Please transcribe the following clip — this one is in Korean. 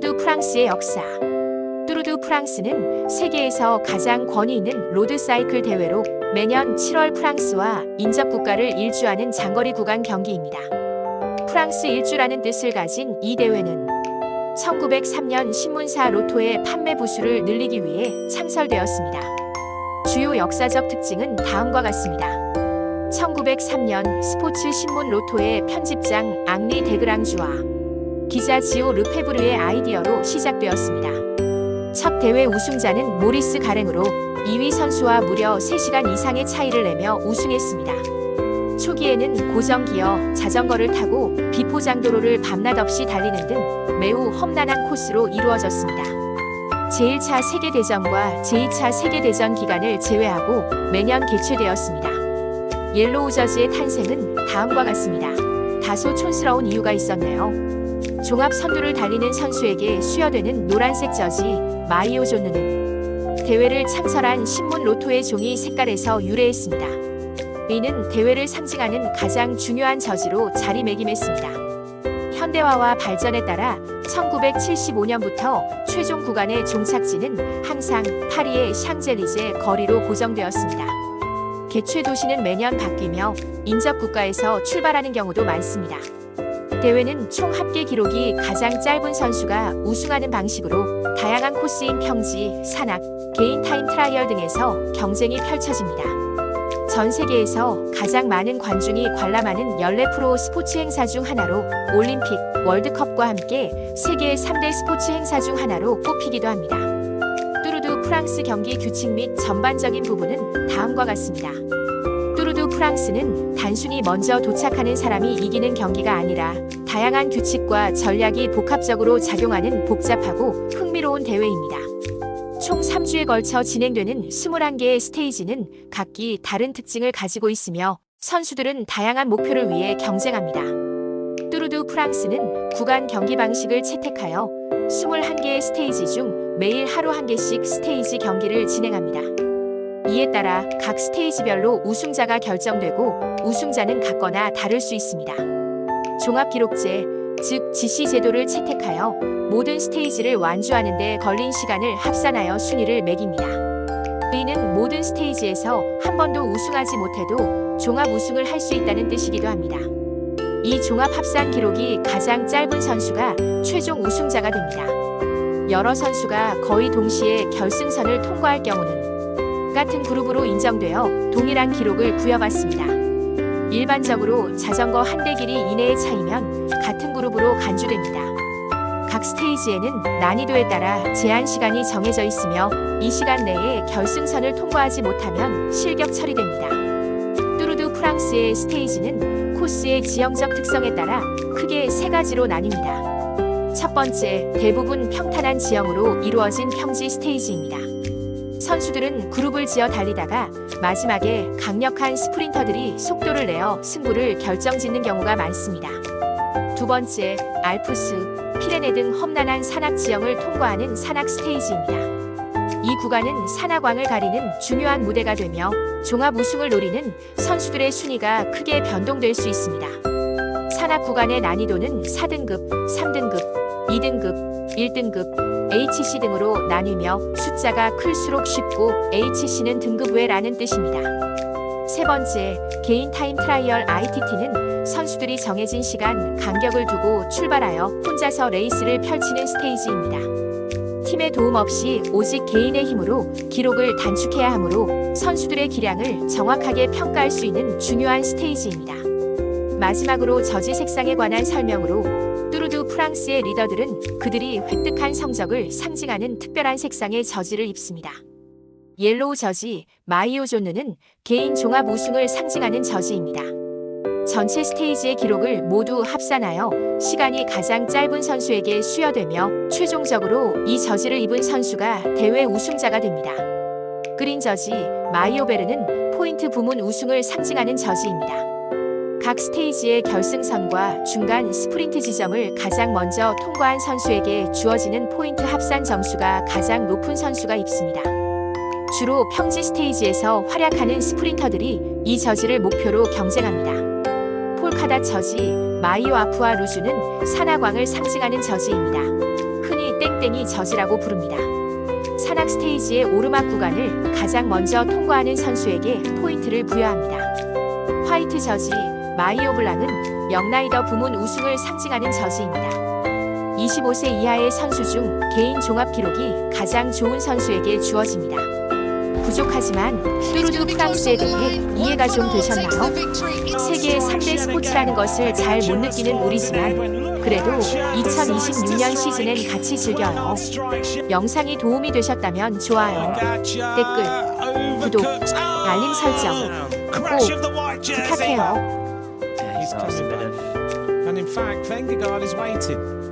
뚜르드 프랑스의 역사. 뚜르드 프랑스는 세계에서 가장 권위 있는 로드사이클 대회로 매년 7월 프랑스와 인접 국가를 일주하는 장거리 구간 경기입니다. 프랑스 일주라는 뜻을 가진 이 대회는 1903년 신문사 로토의 판매 부수를 늘리기 위해 창설되었습니다. 주요 역사적 특징은 다음과 같습니다. 1903년 스포츠 신문 로토의 편집장 앙리 데그랑주와 기자 지오 르페브르의 아이디어로 시작되었습니다. 첫 대회 우승자는 모리스 가랭으로 2위 선수와 무려 3시간 이상의 차이를 내며 우승했습니다. 초기에는 고정기어 자전거를 타고 비포장도로를 밤낮 없이 달리는 등 매우 험난한 코스로 이루어졌습니다. 제1차 세계대전과 제2차 세계대전 기간을 제외하고 매년 개최되었습니다. 옐로우 저지의 탄생은 다음과 같습니다. 다소 촌스러운 이유가 있었네요. 종합 선두를 달리는 선수에게 수여되는 노란색 저지 마이오 존느는 대회를 창설한 신문 로토의 종이 색깔에서 유래했습니다. 이는 대회를 상징하는 가장 중요한 저지로 자리매김했습니다. 현대화와 발전에 따라 1975년부터 최종 구간의 종착지는 항상 파리의 샹젤리제 거리로 고정되었습니다. 개최 도시는 매년 바뀌며 인접 국가에서 출발하는 경우도 많습니다. 대회는 총 합계 기록이 가장 짧은 선수가 우승하는 방식으로 다양한 코스인 평지, 산악, 개인 타임 트라이얼 등에서 경쟁이 펼쳐집니다. 전 세계에서 가장 많은 관중이 관람하는 14프로 스포츠 행사 중 하나로 올림픽, 월드컵과 함께 세계 3대 스포츠 행사 중 하나로 꼽히기도 합니다. 뚜르드 프랑스 경기 규칙 및 전반적인 부분은 다음과 같습니다. 프랑스는 단순히 먼저 도착하는 사람이 이기는 경기가 아니라 다양한 규칙과 전략이 복합적으로 작용하는 복잡하고 흥미로운 대회입니다. 총 3주에 걸쳐 진행되는 21개의 스테이지는 각기 다른 특징을 가지고 있으며 선수들은 다양한 목표를 위해 경쟁합니다. 뚜르드 프랑스는 구간 경기 방식을 채택하여 21개의 스테이지 중 매일 하루 한 개씩 스테이지 경기를 진행합니다. 이에 따라 각 스테이지별로 우승자가 결정되고 우승자는 같거나 다를 수 있습니다. 종합기록제, 즉 지시 제도를 채택하여 모든 스테이지를 완주하는 데 걸린 시간을 합산하여 순위를 매깁니다. 이는 모든 스테이지에서 한 번도 우승하지 못해도 종합 우승을 할 수 있다는 뜻이기도 합니다. 이 종합 합산 기록이 가장 짧은 선수가 최종 우승자가 됩니다. 여러 선수가 거의 동시에 결승선을 통과할 경우는 같은 그룹으로 인정되어 동일한 기록을 부여받습니다. 일반적으로 자전거 한 대 길이 이내의 차이면 같은 그룹으로 간주됩니다. 각 스테이지에는 난이도에 따라 제한 시간이 정해져 있으며 이 시간 내에 결승선을 통과하지 못하면 실격 처리됩니다. 뚜르드 프랑스의 스테이지는 코스의 지형적 특성에 따라 크게 세 가지로 나뉩니다. 첫 번째, 대부분 평탄한 지형으로 이루어진 평지 스테이지입니다. 선수들은 그룹을 지어 달리다가 마지막에 강력한 스프린터들이 속도를 내어 승부를 결정짓는 경우가 많습니다. 두 번째, 알프스, 피레네 등 험난한 산악 지형을 통과하는 산악 스테이지입니다. 이 구간은 산악왕을 가리는 중요한 무대가 되며 종합 우승을 노리는 선수들의 순위가 크게 변동될 수 있습니다. 산악 구간의 난이도는 4등급, 3등급, 2등급, 1등급, HC 등으로 나뉘며 숫자가 클수록 쉽고 HC는 등급 외라는 뜻입니다. 세 번째, 개인 타임 트라이얼 ITT는 선수들이 정해진 시간, 간격을 두고 출발하여 혼자서 레이스를 펼치는 스테이지입니다. 팀의 도움 없이 오직 개인의 힘으로 기록을 단축해야 하므로 선수들의 기량을 정확하게 평가할 수 있는 중요한 스테이지입니다. 마지막으로 저지 색상에 관한 설명으로 뚜르드 프랑스의 리더들은 그들이 획득한 성적을 상징하는 특별한 색상의 저지를 입습니다. 옐로우 저지, 마이오 존느는 개인 종합 우승을 상징하는 저지입니다. 전체 스테이지의 기록을 모두 합산하여 시간이 가장 짧은 선수에게 수여되며 최종적으로 이 저지를 입은 선수가 대회 우승자가 됩니다. 그린 저지, 마이오 베르는 포인트 부문 우승을 상징하는 저지입니다. 각 스테이지의 결승선과 중간 스프린트 지점을 가장 먼저 통과한 선수에게 주어지는 포인트 합산 점수가 가장 높은 선수가 입습니다. 주로 평지 스테이지에서 활약하는 스프린터들이 이 저지를 목표로 경쟁합니다. 폴카다 저지, 마이오 아프와 루주는 산악왕을 상징하는 저지입니다. 흔히 땡땡이 저지라고 부릅니다. 산악 스테이지의 오르막 구간을 가장 먼저 통과하는 선수에게 포인트를 부여합니다. 화이트 저지, 마이오 블랑은 명라이더 부문 우승을 상징하는 저지입니다. 25세 이하의 선수 중 개인 종합 기록이 가장 좋은 선수에게 주어집니다. 부족하지만 뚜루두 프랑스에 대해 이해가 좀 되셨나요? 세계 3대 스포츠라는 것을 잘 못 느끼는 우리지만 그래도 2026년 시즌엔 같이 즐겨요. 영상이 도움이 되셨다면 좋아요, 댓글, 구독, 알림 설정 꼭 부탁해요. He's coming, man. And in fact, Vengergaard is waiting.